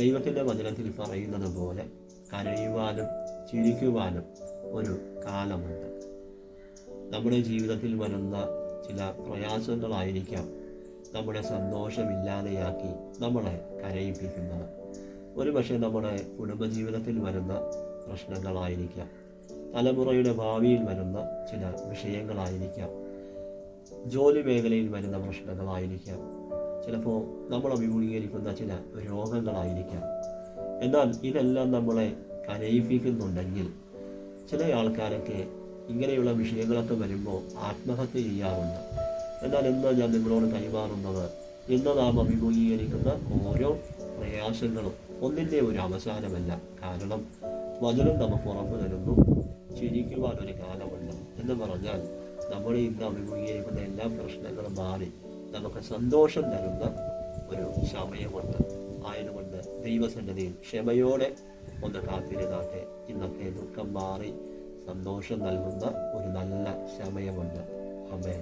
ദൈവത്തിന്റെ വചനത്തിൽ പറയുന്നത് പോലെ കരയുവാനും ചിരിക്കുവാനും ഒരു കാലമുണ്ട്. നമ്മുടെ ജീവിതത്തിൽ വരുന്ന ചില പ്രയാസങ്ങളായിരിക്കാം നമ്മുടെ സന്തോഷമില്ലാതെയാക്കി നമ്മളെ കരയിപ്പിക്കുന്നത്. ഒരുപക്ഷെ നമ്മുടെ കുടുംബജീവിതത്തിൽ വരുന്ന പ്രശ്നങ്ങളായിരിക്കാം. തലമുറയുടെ ഭാവിയിൽ വരുന്ന ചില വിഷയങ്ങളായിരിക്കാം. ജോലി മേഖലയിൽ വരുന്ന പ്രശ്നങ്ങളായിരിക്കാം. ചിലപ്പോൾ നമ്മൾ അഭിമുഖീകരിക്കുന്ന ചില രോഗങ്ങളായിരിക്കാം. എന്നാൽ ഇതെല്ലാം നമ്മളെ കരയിപ്പിക്കുന്നുണ്ടെങ്കിൽ ചില ആൾക്കാരൊക്കെ ഇങ്ങനെയുള്ള വിഷയങ്ങളൊക്കെ വരുമ്പോൾ ആത്മഹത്യ ചെയ്യാറുണ്ട്. എന്നാൽ ഇന്ന് ഞാൻ നിങ്ങളോട് കൈമാറുന്നത് ഇന്ന് നാം അഭിമുഖീകരിക്കുന്ന ഓരോ പ്രയാസങ്ങളും ഒന്നിന്റെ ഒരു അവസാനമല്ല. കാരണം വചനം നമുക്ക് ഉറപ്പ് തരുന്നു. ചിരിക്കുവാനൊരു കാലമുണ്ട് എന്ന് പറഞ്ഞാൽ നമ്മൾ ഇന്ന് അഭിമുഖീകരിക്കുന്ന എല്ലാ പ്രശ്നങ്ങളും മാറി നമുക്ക് സന്തോഷം തരുന്ന ഒരു സമയമുണ്ട്. ആയതുകൊണ്ട് ദൈവസന്നിധിയിൽ ക്ഷമയോടെ ഒന്ന് കാത്തിരുന്നാട്ടെ. ഇന്നത്തെ ദുഃഖം മാറി സന്തോഷം നൽകുന്ന ഒരു നല്ല സമയമുണ്ട്. അമേ